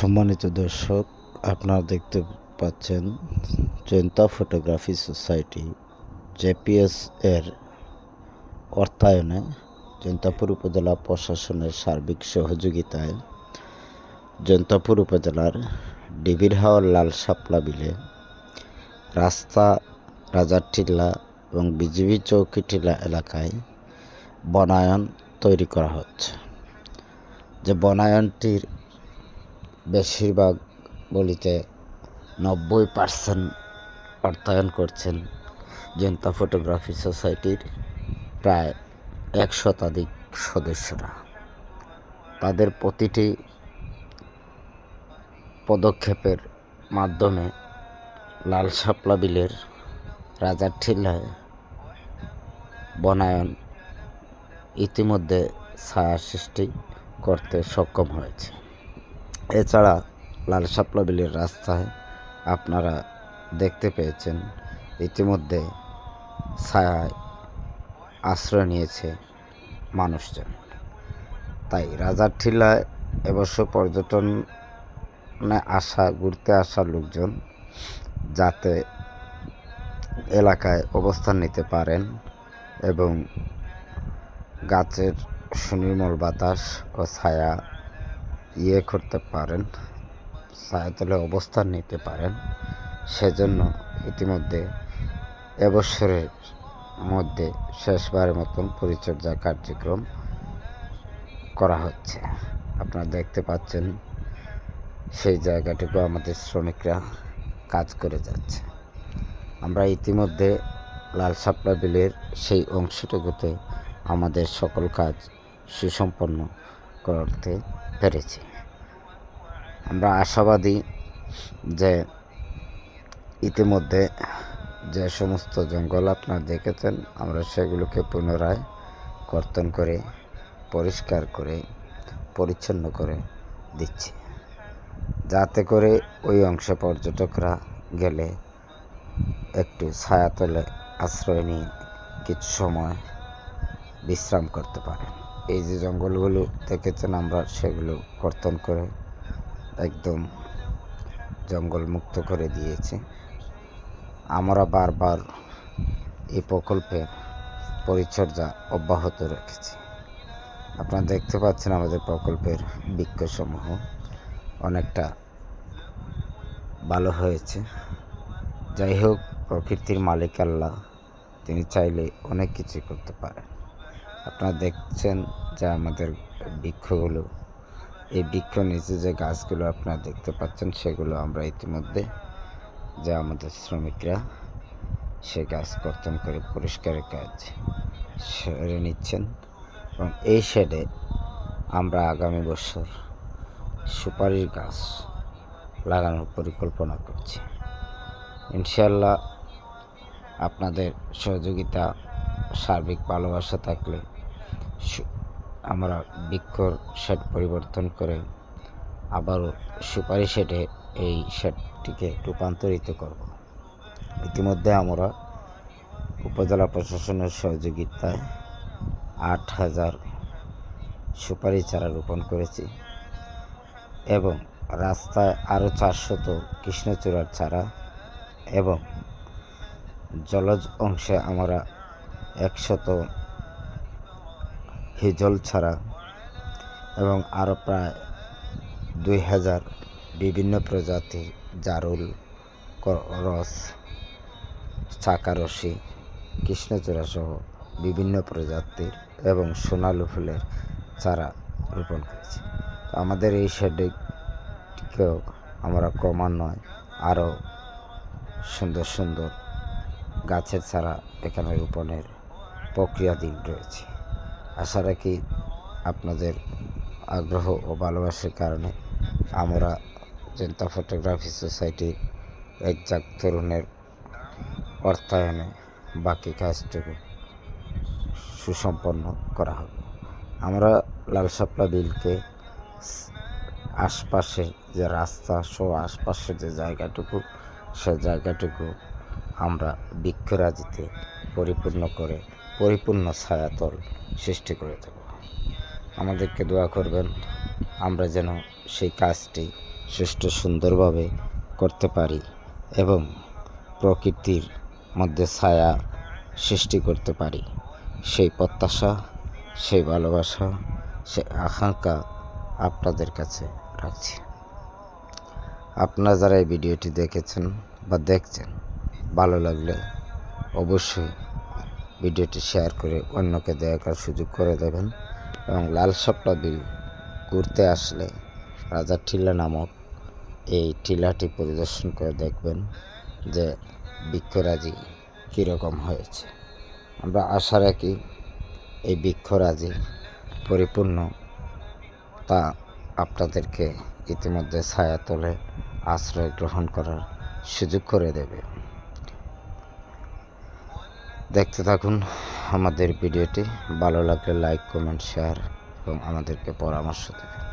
সম্মানিত দর্শক, আপনারা দেখতে পাচ্ছেন জয়ন্তা ফটোগ্রাফি সোসাইটি, জেপিএস এর অর্থায়নে জয়ন্তাপুর উপজেলা প্রশাসনের সার্বিক সহযোগিতায় জয়ন্তাপুর উপজেলার ডিবির হাওয়ার লাল শাপলা বিলে রাস্তা রাজারটিল্লা এবং বিজিবি চৌকিটিলা এলাকায় বনায়ন তৈরি করা হচ্ছে। যে বনায়নটির বেশিরভাগ বলিতে নব্বই পার্সেন্ট অর্থায়ন করছেন জনতা ফটোগ্রাফি সোসাইটির প্রায় এক শতাধিক সদস্যরা। তাদের প্রতিটি পদক্ষেপের মাধ্যমে লাল শাপলা বিলের রাজার ঠিলায় বনায়ন ইতিমধ্যে ছায়া সৃষ্টি করতে সক্ষম হয়েছে। এছাড়া লাল শাপলা বিলের রাস্তায় আপনারা দেখতে পেয়েছেন। ইতিমধ্যে ছায়ায় আশ্রয় নিয়েছে মানুষজন। তাই রাজার ঠিলায় এবছর পর্যটনে আসা, ঘুরতে আসা লোকজন যাতে এলাকায় অবস্থান নিতে পারেন এবং গাছের সুনির্মল বাতাস ও ছায়া ইয়ে করতে পারেন ছায়াতলে অবস্থান নিতে পারেন। সেজন্য ইতিমধ্যে এবছরের মধ্যে শেষবারের মতন পরিচর্যা কার্যক্রম করা হচ্ছে। আপনারা দেখতে পাচ্ছেন, সেই জায়গাটুকু আমাদের শ্রমিকরা কাজ করে যাচ্ছে। আমরা ইতিমধ্যে লাল শাপলা বিলের সেই অংশটুকুতে আমাদের সকল কাজ সুসম্পন্ন করতে পেরেছি। আমরা আশাবাদী যে ইতিমধ্যে যে সমস্ত জঙ্গল আপনারা দেখেছেন, আমরা সেগুলোকে পুনরায় কর্তন করে, পরিষ্কার করে, পরিচ্ছন্ন করে দিচ্ছি। যাতে করে ওই অংশে পর্যটকরা গেলে একটু ছায়াতলে আশ্রয় নিয়ে কিছু সময় বিশ্রাম করতে পারেন। এই যে জঙ্গলগুলো দেখেছেন আমরা, সেগুলো কর্তন করে একদম জঙ্গল মুক্ত করে দিয়েছি। আমরা বারবার এই প্রকল্পের পরিচর্যা অব্যাহত রেখেছি। আপনারা দেখতে পাচ্ছেন আমাদের প্রকল্পের বৃক্ষসমূহ অনেকটা ভালো হয়েছে। যাই হোক, প্রকৃতির মালিক আল্লাহ, তিনি চাইলে অনেক কিছু করতে পারেন। আপনারা দেখছেন যে আমাদের বৃক্ষগুলো। এই বৃক্ষ নিচে যে গাছগুলো আপনারা দেখতে পাচ্ছেন, সেগুলো আমরা ইতিমধ্যে যে আমাদের শ্রমিকরা সে গাছ কর্তন করে পরিষ্কারের কাজ সেরে নিচ্ছেন এবং এই শেডে আমরা আগামী বছর সুপারির গাছ লাগানোর পরিকল্পনা করছি। ইনশাল্লাহ আপনাদের সহযোগিতা, সার্বিক ভালোবাসা থাকলে আমরা বৃক্ষর শেড পরিবর্তন করে আবারও সুপারি শেডে এই শেডটিকে রূপান্তরিত করব। ইতিমধ্যে আমরা উপজেলা প্রশাসনের সহযোগিতায় আট হাজার সুপারি চারা রোপণ করেছি এবং রাস্তায় আরও চারশত কৃষ্ণচূড়ার চারা এবং জলজ অংশে আমরা একশত হিজল ছাড়া এবং আরও প্রায় দুই হাজার বিভিন্ন প্রজাতির জারুল রস চাকারসি কৃষ্ণচূড়া সহ বিভিন্ন প্রজাতির এবং সোনালু ফুলের চারা রোপণ করেছি। আমাদের এই শেডটিকেও আমরা ক্রমান্বয়ে আরও সুন্দর সুন্দর গাছের চারা এখানে রোপণের প্রক্রিয়াধীন রয়েছে। আশা রাখি আপনাদের আগ্রহ ও ভালোবাসার কারণে আমরা জনতা ফটোগ্রাফি সোসাইটির একজাক তরুণের অর্থায়নে বাকি কাজটুকু সুসম্পন্ন করা হবে আমরা লাল শাপলা বিলকে আশপাশে যে রাস্তা সহ আশপাশের যে জায়গাটুকু, সে জায়গাটুকু আমরা বৃক্ষরাজিতে পরিপূর্ণ করে পরিপূর্ণ ছায়াতল সৃষ্টি করে দেব। আমাদেরকে দোয়া করবেন, আমরা যেন সেই কাজটি সুষ্ঠু সুন্দরভাবে করতে পারি এবং প্রকৃতির মধ্যে ছায়া সৃষ্টি করতে পারি। সেই প্রত্যাশা, সেই ভালোবাসা, সেই আকাঙ্ক্ষা আপনাদের কাছে রাখছি। আপনারা যারা এই ভিডিওটি দেখেছেন বা দেখছেন, ভালো লাগলে অবশ্যই ভিডিওটি শেয়ার করে অন্যকে দেখার সুযোগ করে দেবেন এবং লাল শাপলা বিল ঘুরতে আসলে রাজা টিলা নামক এই টিলাটি পরিদর্শন করে দেখবেন যে বৃক্ষরাজি কীরকম হয়েছে। আমরা আশা রাখি এই বৃক্ষরাজি পরিপূর্ণ তা আপনাদেরকে ইতিমধ্যে ছায়াতলে আশ্রয় গ্রহণ করার সুযোগ করে দেবে। দেখতে থাকুন আমাদের ভিডিওটি। ভালো লাগলে লাইক কমেন্ট শেয়ার এবং আমাদেরকে পরামর্শ দেবেন।